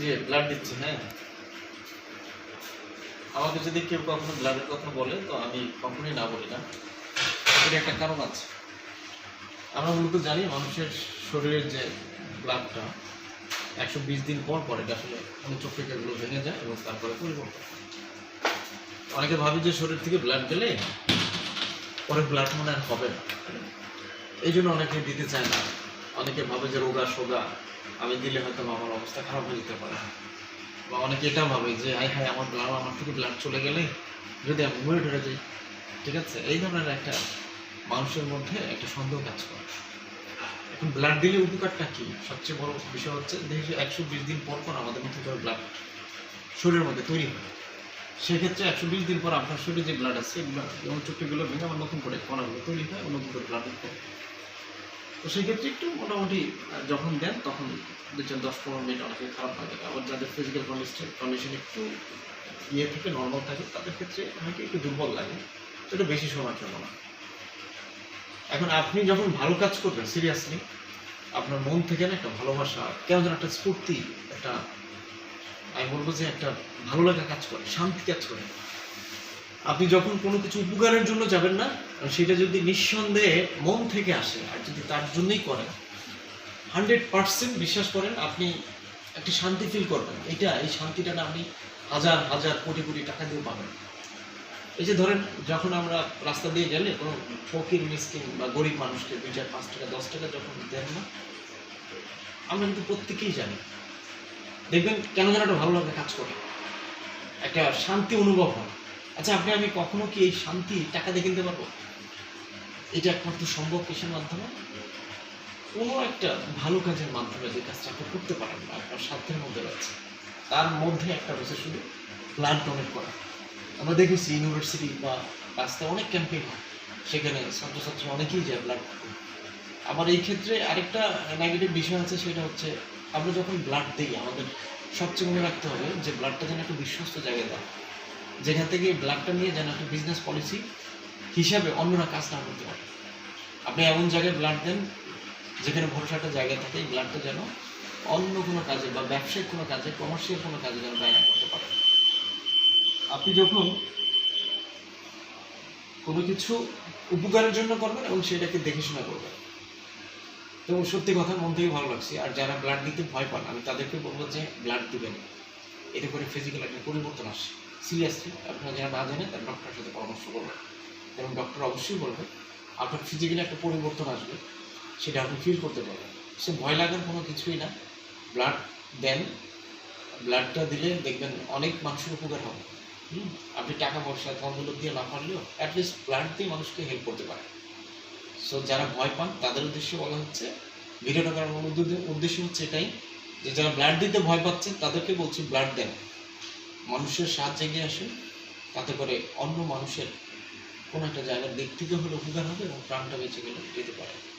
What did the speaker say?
যে ব্লাড দিচ্ছি হ্যাঁ? আমাকে যদি কেউ কখনো ব্লাডের কথা বলে, তো আমি কখনোই না বলি না। এর একটা কারণ আছে। আমরা মূলত জানি মানুষের শরীরের যে ব্লাডটা একশো বিশ দিন পর পর আসলে অনুচক্রিকাগুলো ভেঙে যায় এবং তারপরে পরিবর্তন অনেকে ভাবি যে শরীর থেকে ব্লাড গেলে পরে ব্লাড মনে আর হবে না। এই জন্য অনেকে দিতে চায় না। অনেকে ভাবে যে রোগা সোগা, আমি দিলে হয়তো আমার অবস্থা খারাপ হয়ে যেতে পারে। বা অনেকে এটা ভাবে যে হাই হাই আমার ব্লাড আমার থেকে ব্লাড চলে গেলে যদি আমি মরে ধরে যাই। ঠিক আছে? এই ধরনের একটা মানুষের মধ্যে একটা সন্দেহ কাজ করে। এখন ব্লাড দিলে উপকারটা কি? সবচেয়ে বড় বিষয় হচ্ছে, দেখি একশো বিশ দিন পর পর আমাদের মধ্যে করে ব্লাড শরীরের মধ্যে তৈরি হয়। সেক্ষেত্রে একশো বিশ দিন পর আপনার শরীরে যে ব্লাড আছে এবং চুক্তিগুলো ভেঙে আবার নতুন করে কণাগুলো তৈরি হয়, নতুন করে ব্লাড। তো সেক্ষেত্রে একটু মোটামুটি যখন দেন তখন দেখছেন দশ পনেরো মিনিট অনেকে খারাপ লাগে আবার যাদের ফিজিক্যাল কন্ডিশন কন্ডিশন একটু ইয়ে থেকে নর্মাল থাকে, তাদের ক্ষেত্রে অনেকে একটু দুর্বল লাগে। সেটা বেশি সময়ের জন্য না। এখন আপনি যখন ভালো কাজ করবেন সিরিয়াসলি আপনার মন থেকে না একটা ভালোবাসা কেমন যেন একটা স্ফূর্তি, একটা আমি বলব যে একটা ভালো লাগা কাজ করে, শান্তি কাজ করে। আপনি যখন কোনো কিছু উপকারের জন্য যাবেন না সেটা যদি নিঃসন্দেহে মন থেকে আসে, আর যদি তার জন্যই করেন, হান্ড্রেড পার্সেন্ট বিশ্বাস করেন আপনি একটা শান্তি ফিল করবেন। এটা, এই শান্তিটা না আপনি হাজার হাজার, কোটি কোটি টাকা দিয়ে পাবেন। এই যে ধরেন, যখন আমরা রাস্তা দিয়ে গেলে কোনো ফকির, মিসকিন বা গরিব মানুষকে দুই চার, পাঁচ টাকা, দশ টাকা যখন দেন না, আমরা কিন্তু প্রত্যেকেই জানি। দেখবেন কেন যেন একটা ভালো লাগে কাজ করে। একটা শান্তি অনুভব হয়। আচ্ছা আপনি, আমি কখনো কি এই শান্তি টাকা দিয়ে কিনতে পারব? এটা একমাত্র সম্ভব কিসের মাধ্যমে? কোনো একটা ভালো কাজের মাধ্যমে যে কাজটা আপনি করতে পারেন না, আপনার সাধ্যের মধ্যে রয়েছে। তার মধ্যে একটা রয়েছে শুধু ব্লাড ডোনেট করা। আমরা দেখেছি ইউনিভার্সিটি বা রাস্তায় অনেক ক্যাম্পেইন হয়। সেখানে ছাত্রছাত্রী অনেকেই যায় ব্লাড আবার এই ক্ষেত্রে আরেকটা নেগেটিভ বিষয় আছে, সেটা হচ্ছে আমরা যখন ব্লাড দিই, আমাদের সবচেয়ে মনে রাখতে হবে যে ব্লাডটা যেন একটা বিশ্বস্ত জায়গায় দেয় যেখান থেকে ব্লাডটা নিয়ে যেন একটা বিজনেস পলিসি হিসাবে অন্যরা কাজ না করতে পারে। আপনি এমন জায়গায় ব্লাড দেন যেখানে ভরসাটা জায়গা থাকে, এই ব্লাডটা যেন অন্য কোনো কাজে বা ব্যবসায়িক কোনো কাজে কমার্শিয়াল কোনো কাজে যেন ব্যয় না করতে পারে। আপনি যখন কোনো কিছু উপকারের জন্য করবেন এবং সেটাকে দেখে শুনে করবেন। তো সত্যি কথা মন থেকে ভালো লাগছে। আর যারা ব্লাড দিতে ভয় পান, আমি তাদেরকে বলব যে ব্লাড দিবেন। এতে করে ফিজিক্যাল একটা পরিবর্তন আসে। সিরিয়াসলি আপনারা যারা না জানেন, তার ডক্টরের সাথে পরামর্শ করবেন। এবং ডক্টর অবশ্যই বলবে আপনার ফিজিক্যালি একটা পরিবর্তন আসবে, সেটা আপনি ফিল করতে পারবেন। সে ভয় লাগার কোনো কিছুই না। ব্লাড দেন ব্লাডটা দিলে দেখবেন অনেক মানুষের উপকার হবে। আপনি টাকা পয়সা, ধনদৌলত দিয়ে না পারলেও অ্যাটলিস্ট ব্লাড দিয়ে মানুষকে হেল্প করতে পারে। সো যারা ভয় পান, তাদের উদ্দেশ্যে বলা হচ্ছে ভিডিওটা করার উদ্দেশ্য হচ্ছে এটাই যে যারা ব্লাড দিতে ভয় পাচ্ছে, তাদেরকে বলছি ব্লাড দেন। মানুষের সাহায্যে এগিয়ে আসে, তাতে করে অন্য মানুষের কোনো একটা জায়গার দিক থেকে হলে উপকার হবে এবং প্রাণটা বেঁচে গেলে যেতে পারে।